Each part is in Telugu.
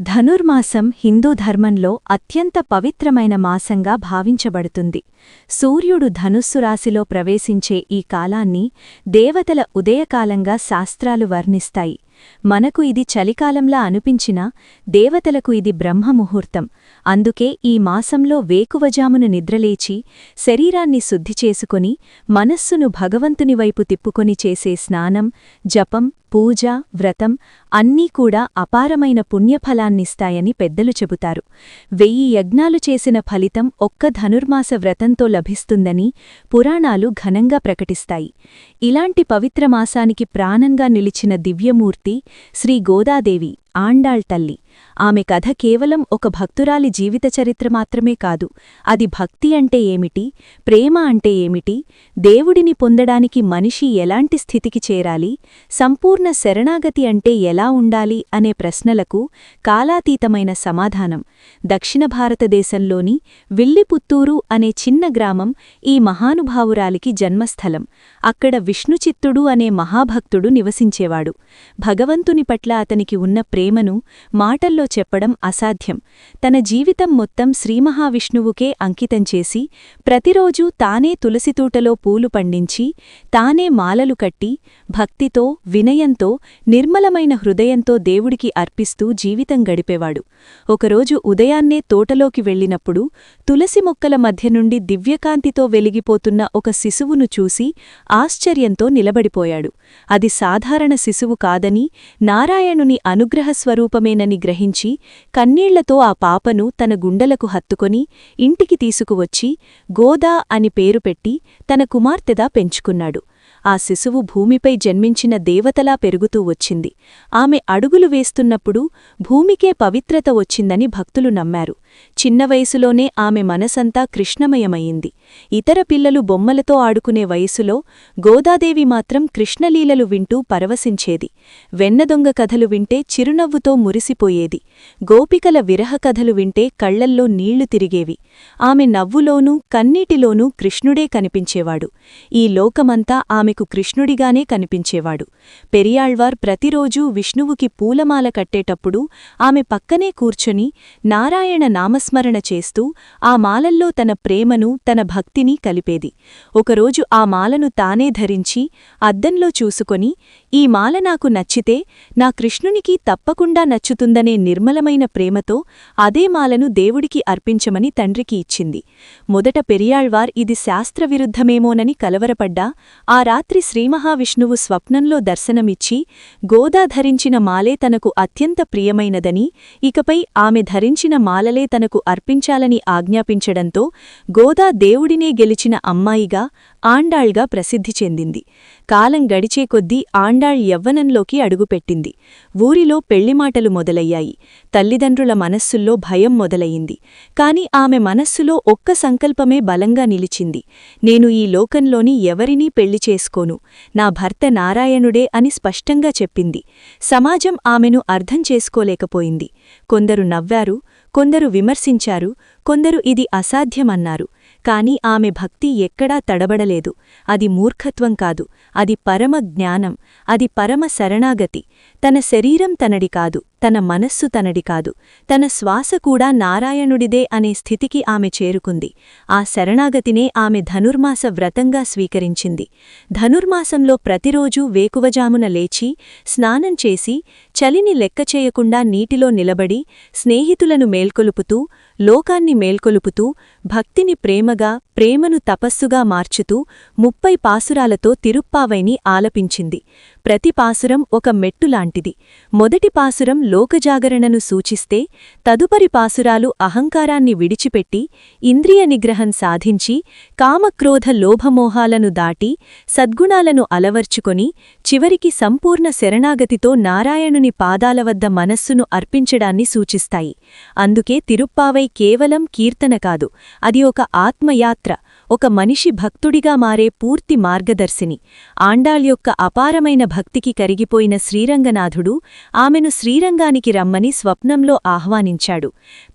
ధనుర్మాసం హిందూ ధర్మంలో అత్యంత పవిత్రమైన మాసంగా భావించబడుతుంది. సూర్యుడు ధనుస్సు రాశిలో ప్రవేశించే ఈ కాలాన్ని దేవతల ఉదయకాలంగా శాస్త్రాలు వర్ణిస్తాయి. మనకు ఇది చలికాలంలా అనిపించినా దేవతలకు ఇది బ్రహ్మముహూర్తం. అందుకే ఈ మాసంలో వేకువజామున నిద్రలేచి శరీరాన్ని శుద్ధి చేసుకుని మనస్సును భగవంతుని వైపు తిప్పుకొని చేసే స్నానం జపం పూజ వ్రతం అన్నీ కూడా అపారమైన పుణ్యఫలాన్నిస్తాయని పెద్దలు చెబుతారు. వెయ్యి యజ్ఞాలు చేసిన ఫలితం ఒక్క ధనుర్మాస వ్రతంతో లభిస్తుందని పురాణాలు ఘనంగా ప్రకటిస్తాయి. ఇలాంటి పవిత్ర మాసానికి ప్రాణంగా నిలిచిన దివ్యమూర్తి శ్రీ గోదాదేవి. ఆండాళ్ తల్లి. ఆమె కథ కేవలం ఒక భక్తురాలి జీవిత చరిత్ర మాత్రమే కాదు. అది భక్తి అంటే ఏమిటి? ప్రేమ అంటే ఏమిటి? దేవుడిని పొందడానికి మనిషి ఎలాంటి స్థితికి చేరాలి? సంపూర్ణ శరణాగతి అంటే ఎలా ఉండాలి? అనే ప్రశ్నలకు కాలాతీతమైన సమాధానం. దక్షిణ భారతదేశంలోని విల్లిపుత్తూరు అనే చిన్న గ్రామం ఈ మహానుభావురాలికి జన్మస్థలం. అక్కడ విష్ణుచిత్తుడు అనే మహాభక్తుడు నివసించేవాడు. భగవంతుని పట్ల అతనికి ఉన్న ప్రేమను మాటల్లో చెప్పడం అసాధ్యం. తన జీవితం మొత్తం శ్రీమహావిష్ణువుకే అంకితం చేసి ప్రతిరోజూ తానే తులసితూటలో పూలు పండించి తానే మాలలు కట్టి భక్తితో వినయంతో నిర్మలమైన హృదయంతో దేవుడికి అర్పిస్తూ జీవితం గడిపేవాడు. ఒకరోజు ఉదయాన్నే తోటలోకి వెళ్ళినప్పుడు తులసి మొక్కల మధ్య నుండి దివ్యకాంతితో వెలిగిపోతున్న ఒక శిశువును చూసి ఆశ్చర్యంతో నిలబడిపోయాడు. అది సాధారణ శిశువు కాదని నారాయణుని అనుగ్రహ స్వరూపమేనని గ్రహించి కన్నీళ్ళతో ఆ పాపను తన గుండెలకు హత్తుకొని ఇంటికి తీసుకువచ్చి గోదా అని పేరు పెట్టి తన కుమార్తెదా పెంచుకున్నాడు. ఆ శిశువు భూమిపై జన్మించిన దేవతలా పెరుగుతూ వచ్చింది. ఆమె అడుగులు వేస్తున్నప్పుడు భూమికే పవిత్రత వచ్చిందని భక్తులు నమ్మారు. చిన్న వయసులోనే ఆమె మనసంతా కృష్ణమయమయింది ఇతర పిల్లలు బొమ్మలతో ఆడుకునే వయసులో గోదాదేవి మాత్రం కృష్ణలీలలు వింటూ పరవశించేది. వెన్నదొంగ కథలు వింటే చిరునవ్వుతో మురిసిపోయేది. గోపికల విరహ కథలు వింటే కళ్ళల్లో నీళ్ళు తిరిగేవి. ఆమె నవ్వులోనూ కన్నీటిలోనూ కృష్ణుడే కనిపించేవాడు. ఈ లోకమంతా ఆమెకు కృష్ణుడిగానే కనిపించేవాడు. పెరియాళ్వార్ ప్రతిరోజూ విష్ణువుకి పూలమాల కట్టేటప్పుడు ఆమె పక్కనే కూర్చొని నారాయణ నామస్మరణ చేస్తూ ఆ మాలల్లో తన ప్రేమను తన భక్తిని కలిపేది. ఒకరోజు ఆ మాలను తానే ధరించి అద్దంలో చూసుకొని ఈ మాల నాకు నచ్చితే నా కృష్ణునికి తప్పకుండా నచ్చుతుందనే నిర్మలమైన ప్రేమతో అదే మాలను దేవుడికి అర్పించమని తండ్రికి ఇచ్చింది. మొదట పెరియాళ్వార్ ఇది శాస్త్రవిరుద్ధమేమోనని కలవరపడ్డా ఆ రాత్రి శ్రీమహావిష్ణువు స్వప్నంలో దర్శనమిచ్చి గోదా ధరించిన మాలే తనకు అత్యంత ప్రియమైనదని ఇకపై ఆమె ధరించిన మాలలే తనకు అర్పించాలని ఆజ్ఞాపించడంతో గోదా దేవుడినే గెలిచిన అమ్మాయిగా ఆండాళ్గా ప్రసిద్ధి చెందింది. కాలం గడిచే కొద్దీ ఆండాళ్ యవ్వనంలోకి అడుగుపెట్టింది. ఊరిలో పెళ్ళిమాటలు మొదలయ్యాయి. తల్లిదండ్రుల మనస్సుల్లో భయం మొదలయింది కాని ఆమె మనస్సులో ఒక్క సంకల్పమే బలంగా నిలిచింది. నేను ఈ లోకంలోని ఎవరినీ పెళ్ళి చేసుకోను? నా భర్త నారాయణుడే అని స్పష్టంగా చెప్పింది. సమాజం ఆమెను అర్థం చేసుకోలేకపోయింది. కొందరు నవ్వారు కొందరు విమర్శించారు కొందరు ఇది అసాధ్యమన్నారు. కాని ఆమె భక్తి ఎక్కడా తడబడలేదు. అది మూర్ఖత్వం కాదు. అది పరమ జ్ఞానం. అది పరమ శరణాగతి. తన శరీరం తనడి కాదు. తన మనస్సు తనడి కాదు. తన శ్వాస కూడా నారాయణుడిదే అనే స్థితికి ఆమె చేరుకుంది. ఆ శరణాగతినే ఆమె ధనుర్మాస వ్రతంగా స్వీకరించింది. ధనుర్మాసంలో ప్రతిరోజూ వేకువజామున లేచి స్నానం చేసి చలిని లెక్క చేయకుండా నీటిలో నిలబడి స్నేహితులను మేల్కొలుపుతూ లోకాన్ని మేల్కొలుపుతూ భక్తిని ప్రేమగా ప్రేమను తపస్సుగా మార్చుతూ ముప్పై పాసురాలతో తిరుప్పావైని ఆలపించింది. ప్రతి పాసురం ఒక మెట్టులాంటిది మొదటి పాసురం లోకజాగరణను సూచిస్తే తదుపరి పాసురాలు అహంకారాన్ని విడిచిపెట్టి ఇంద్రియ నిగ్రహం సాధించి కామక్రోధ లోభమోహాలను దాటి సద్గుణాలను అలవర్చుకొని చివరికి సంపూర్ణ శరణాగతితో నారాయణుని పాదాల వద్ద మనస్సును అర్పించడాన్ని సూచిస్తాయి. అందుకే తిరుప్పావై కేవలం కీర్తన కాదు అది ఒక ఆత్మయాత్ర. ఒక మనిషి భక్తుడిగా మారే పూర్తి మార్గదర్శిని. ఆండాళ్ యొక్క అపారమైన భక్తికి కరిగిపోయిన శ్రీరంగనాథుడు ఆమెను శ్రీరంగానికి రమ్మని స్వప్నంలో ఆహ్వానించాడు.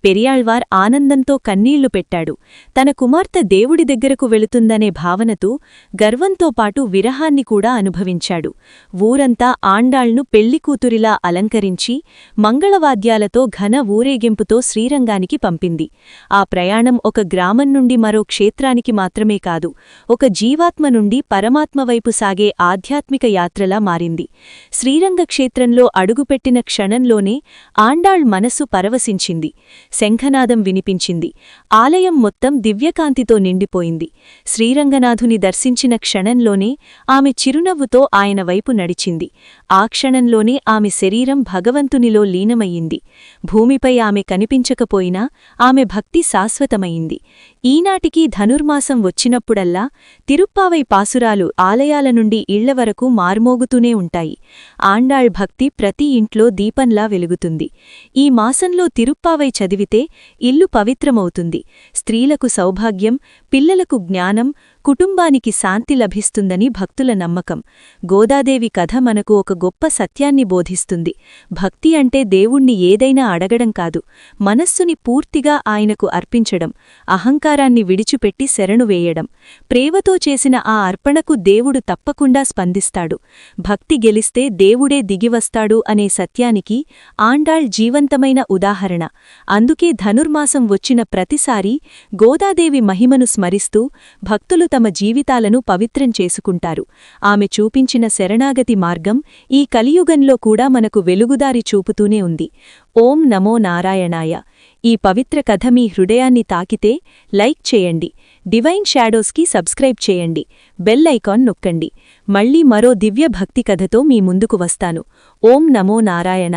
పెరియాళ్వార్ ఆనందంతో కన్నీళ్ళు పెట్టాడు. తన కుమార్తె దేవుడి దగ్గరకు వెళుతుందనే భావనతో గర్వంతో పాటు విరహాన్ని కూడా అనుభవించాడు. ఊరంతా ఆండాళ్ను పెళ్ళికూతురిలా అలంకరించి మంగళవాద్యాలతో ఘన ఊరేగింపుతో శ్రీరంగానికి పంపింది. ఆ ప్రయాణం ఒక గ్రామం నుండి మరో క్షేత్రానికి మాత్రమే కాదు ఒక జీవాత్మ నుండి పరమాత్మ వైపు సాగే ఆధ్యాత్మిక యాత్రలా మారింది. శ్రీరంగ క్షేత్రంలో అడుగుపెట్టిన క్షణంలోనే ఆండాళ్ మనసు పరవశించింది. శంఖనాదం వినిపించింది. ఆలయం మొత్తం దివ్యకాంతితో నిండిపోయింది. శ్రీరంగనాథుని దర్శించిన క్షణంలోనే ఆమె చిరునవ్వుతో ఆయన వైపు నడిచింది. ఆ క్షణంలోనే ఆమె శరీరం భగవంతునిలో లీనమయ్యింది. భూమిపై ఆమె కనిపించకపోయినా ఆమె భక్తి శాశ్వతమైంది. ఈనాటికి ధనుర్మాసం వచ్చినప్పుడల్లా తిరుప్పావై పాసురాలు ఆలయాల నుండి ఇళ్ళ వరకు మార్మోగుతూనే ఉంటాయి. ఆండాళ్ భక్తి ప్రతి ఇంట్లో దీపంలా వెలుగుతుంది. ఈ మాసంలో తిరుప్పావై చదివితే ఇల్లు పవిత్రమవుతుంది. స్త్రీలకు సౌభాగ్యం పిల్లలకు జ్ఞానం కుటుంబానికి శాంతి లభిస్తుందని భక్తుల నమ్మకం. గోదాదేవి కథ మనకు ఒక గొప్ప సత్యాన్ని బోధిస్తుంది. భక్తి అంటే దేవుణ్ణి ఏదైనా అడగడం కాదు. మనస్సుని పూర్తిగా ఆయనకు అర్పించడం అహంకారాన్ని విడిచిపెట్టి శరణు వేయడం. ప్రేమతో చేసిన ఆ అర్పణకు దేవుడు తప్పకుండా స్పందిస్తాడు. భక్తి గెలిస్తే దేవుడే దిగివస్తాడు అనే సత్యానికి ఆండాళ్ జీవంతమైన ఉదాహరణ. అందుకే ధనుర్మాసం వచ్చిన ప్రతిసారీ గోదాదేవి మహిమను స్మరిస్తూ భక్తులు తమ జీవితాలను పవిత్రం చేసుకుంటారు. ఆమె చూపించిన శరణాగతి మార్గం ఈ కలియుగంలో కూడా మనకు వెలుగుదారి చూపుతూనే ఉంది. ఓం నమో నారాయణాయ. ఈ పవిత్ర కథ మీ హృదయాన్ని తాకితే లైక్ చేయండి. డివైన్ షాడోస్కి సబ్స్క్రైబ్ చేయండి. బెల్ ఐకాన్ నొక్కండి. మళ్ళీ మరో దివ్య భక్తి కథతో మీ ముందుకు వస్తాను. ఓం నమో నారాయణాయ.